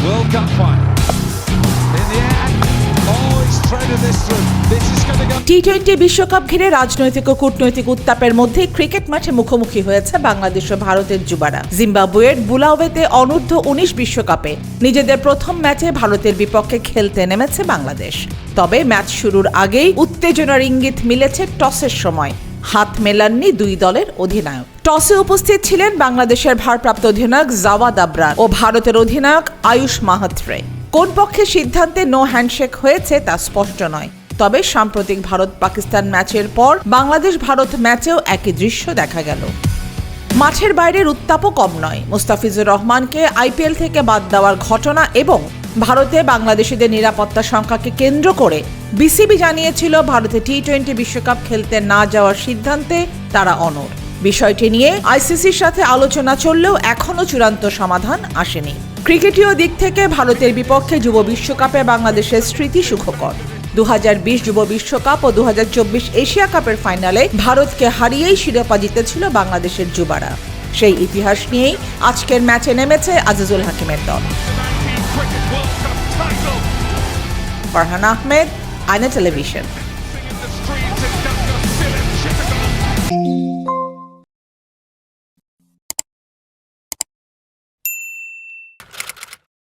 World Cup final. In the threaded this through. T twenty বিশ্বকাপ ঘিরে রাজনৈতিক ও কূটনৈতিক উত্তাপের মধ্যে ক্রিকেট মাঠে মুখোমুখি হয়েছে বাংলাদেশ ও ভারতের যুবারা জিম্বাবুয়ের বুলাওয়েতে অনূর্ধ্ব উনিশ বিশ্বকাপে নিজেদের প্রথম ম্যাচে ভারতের বিপক্ষে খেলতে নেমেছে বাংলাদেশ তবে ম্যাচ শুরুর আগেই উত্তেজনার ইঙ্গিত মিলেছে টসের সময় হাত মেলাননি দুই দলের অধিনায়ক। টসে উপস্থিত ছিলেন বাংলাদেশের ভারপ্রাপ্ত অধিনায়ক জাওয়াদ আবরার ও ভারতের অধিনায়ক আয়ুষ মাহাত্রে। কোন পক্ষের সিদ্ধান্তে নো হ্যান্ডশেক হয়েছে তা স্পষ্ট নয়। তবে সাম্প্রতিক ভারত পাকিস্তান ম্যাচের পর বাংলাদেশ ভারত ম্যাচেও একই দৃশ্য দেখা গেল। মাঠের বাইরের উত্তাপও কম নয়। মুস্তাফিজুর রহমানকে আইপিএল থেকে বাদ দেওয়ার ঘটনা এবং ভারতে বাংলাদেশিদের নিরাপত্তা সংখ্যাকে কেন্দ্র করে বিসিবি জানিয়েছিল ভারতে টি টোয়েন্টি বিশ্বকাপ খেলতে না যাওয়ার সিদ্ধান্তে তারা অনড়। বিষয়টি নিয়ে আইসিসির সাথে আলোচনা চললেও এখনও চূড়ান্ত সমাধান আসেনি। ক্রিকেটীয় দিক থেকে ভারতের বিপক্ষে যুব বিশ্বকাপে বাংলাদেশের স্মৃতি সুখকর। দু হাজার বিশ যুব বিশ্বকাপ ও দু হাজার চব্বিশ এশিয়া কাপের ফাইনালে ভারতকে হারিয়েই শিরোপা জিতেছিল বাংলাদেশের যুবারা। সেই ইতিহাস নিয়েই আজকের ম্যাচে নেমেছে আজিজুল হাকিমের দল. ফারহান আহমেদ আয়না টেলিভিশন In the street.